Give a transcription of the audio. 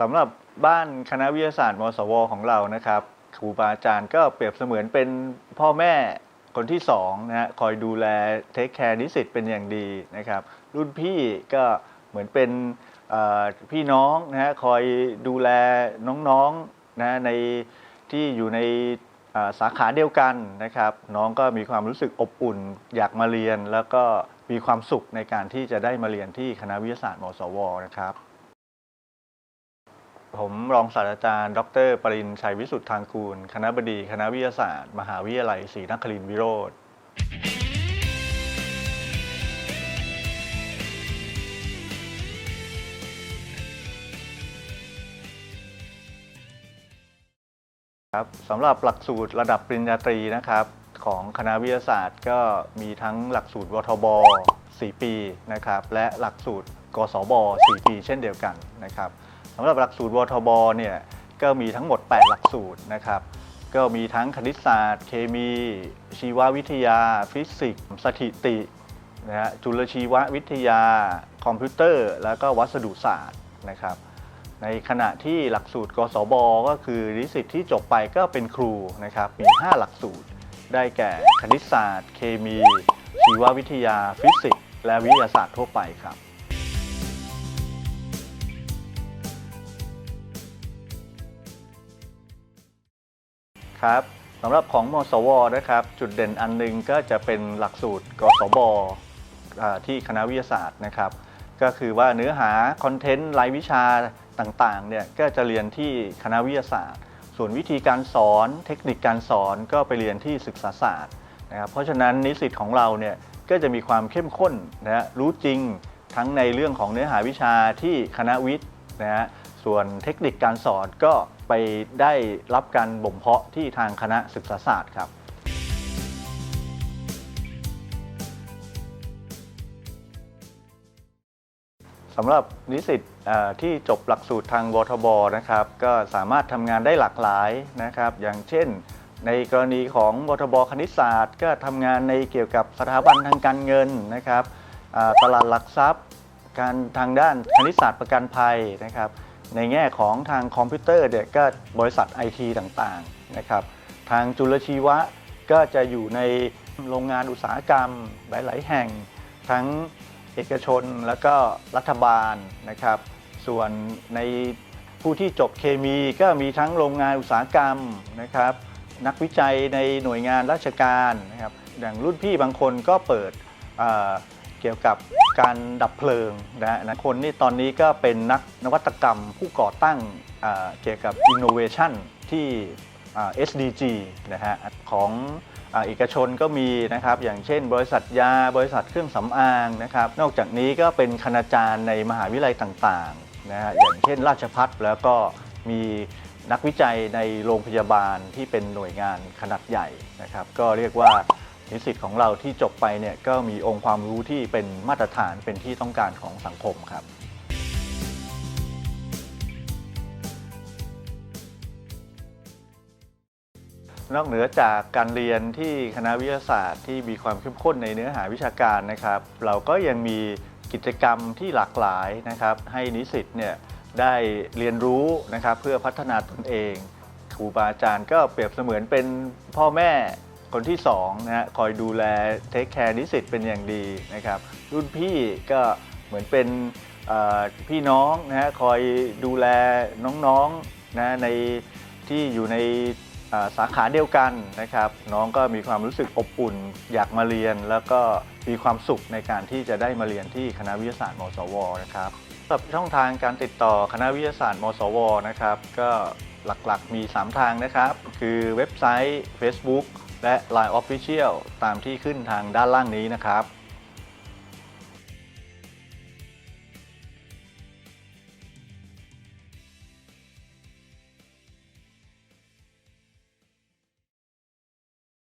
สำหรับบ้านคณะวิทยาศาสตร์มสวของเรานะครับครูบาอาจารย์ก็เปรียบเสมือนเป็นพ่อแม่คนที่สองนะฮะคอยดูแลเทคแคร์นิสิตเป็นอย่างดีนะครับ รุ่นพี่ก็เหมือนเป็นพี่น้องนะฮะคอยดูแลน้องๆนะในที่อยู่ในสาขาเดียวกันนะครับ น้องก็มีความรู้สึกอบอุ่น อยากมาเรียน แล้วก็มีความสุขในการที่จะได้มาเรียนที่คณะวิทยาศาสตร์มสวนะครับ ผมรองศาสตราจารย์ ดร ปรินชัยวิสุทธทางคูล คณะบดีคณะวิทยาศาสตร์ มหาวิทยาลัยศรีนครินทรวิโรธครับสำหรับหลักสูตรระดับปริญญาตรีนะครับ ของคณะวิทยาศาสตร์ ก็มีทั้งหลักสูตรวทบ 4 ปีนะครับ และหลักสูตรกศบ 4 ปี เช่นเดียวกันนะครับ สำหรับหลักสูตรวทบเนี่ยก็มีทั้งหมด 8 หลักสูตรนะครับ ก็มีทั้งคณิตศาสตร์ เคมี ชีววิทยา ฟิสิกส์ สถิตินะฮะจุลชีววิทยา คอมพิวเตอร์ แล้วก็วัสดุศาสตร์นะครับ ในขณะที่หลักสูตรกศบก็คือนิสิตที่จบไปก็เป็นครูนะครับมี 5 หลักสูตร ได้แก่คณิตศาสตร์ เคมี ชีววิทยา ฟิสิกส์ และวิทยาศาสตร์ทั่วไปครับ ครับสำหรับของมสวนะครับ จุดเด่นอันหนึงก็จะเป็นหลักสูตรกศบที่คณะวิทยาศาสตร์นะครับ ก็คือว่าเนื้อหาคอนเทนต์รายวิชาต่างๆเนี่ยก็จะเรียนที่คณะวิทยาศาสตร์ ส่วนวิธีการสอนเทคนิคการสอนก็ไปเรียนที่ศึกษาศาสตร์นะครับเพราะฉะนั้นนิสิตของเราเนี่ยก็จะมีความเข้มข้นนะฮะรู้จริงทั้งในเรื่องของเนื้อหาวิชาที่คณะวิทย์นะฮะ ส่วนเทคนิคการสอนก็ไปได้รับการบ่มเพาะที่ทางคณะศึกษาศาสตร์ครับ สำหรับนิสิตที่จบหลักสูตรทางวทบนะครับ ก็สามารถทำงานได้หลากหลายนะครับ อย่างเช่น ในกรณีของวทบคณิตศาสตร์ ก็ทำงานในเกี่ยวกับสถาบันทางการเงินนะครับตลาดหลักทรัพย์ การทางด้านคณิตศาสตร์ประกันภัยนะครับ ในแง่ของทางคอมพิวเตอร์เนี่ยก็บริษัทไอทีต่างๆนะครับทางจุลชีวะก็จะอยู่ในโรงงานอุตสาหกรรมหลาย ๆ แห่ง ทั้งเอกชนแล้วก็รัฐบาลนะครับ ส่วนในผู้ที่จบเคมีก็มีทั้งโรงงานอุตสาหกรรมนะครับ นักวิจัยในหน่วยงานราชการนะครับ อย่างรุ่นพี่บางคนก็เปิดเเกี่ยวกับ การดับเพลิงนะฮะนะคนนี่ตอนนี้ก็เป็นนักนวัตกรรมผู้ก่อตั้งเอ่อเกี่ยวกับ innovation ที่อ่า SDG นะฮะของอ่าเอกชนก็มีนะครับอย่างเช่น บริษัทยา บริษัทเครื่องสำอางนะครับนอกจากนี้ก็เป็นคณาจารย์ในมหาวิทยาลัยต่างๆนะฮะอย่างเช่น ราชพัฒแล้วก็มีนักวิจัยในโรงพยาบาลที่เป็นหน่วยงานขนาดใหญ่นะครับก็เรียกว่า นิสิตของเราที่จบไปเนี่ยก็มีองค์ความรู้ที่เป็นมาตรฐานเป็นที่ต้องการของสังคมครับนอกเหนือจากการเรียนที่คณะวิทยาศาสตร์ที่มีความเข้มข้นในเนื้อหาวิชาการนะครับ เราก็ยังมีกิจกรรมที่หลากหลายนะครับ ให้นิสิตเนี่ยได้เรียนรู้นะครับเพื่อพัฒนาตนเอง ครูบาอาจารย์ก็เปรียบเสมือนเป็นพ่อแม่ คนที่สองนะฮะคอยดูแลเทคแคร์นิสิตเป็นอย่างดีนะครับ รุ่นพี่ก็เหมือนเป็นพี่น้องนะฮะคอยดูแลน้องๆนะในที่อยู่ในสาขาเดียวกันนะครับ น้องก็มีความรู้สึกอบอุ่นอยากมาเรียน แล้วก็มีความสุขในการที่จะได้มาเรียนที่คณะวิทยาศาสตร์มศวนะครับสำหรับช่องทางการติดต่อคณะวิทยาศาสตร์มศวนะครับ ก็หลักๆมี 3 ทางนะครับ คือเว็บไซต์ Facebook และ Line Official ตามที่ขึ้นทางด้านล่างนี้นะครับ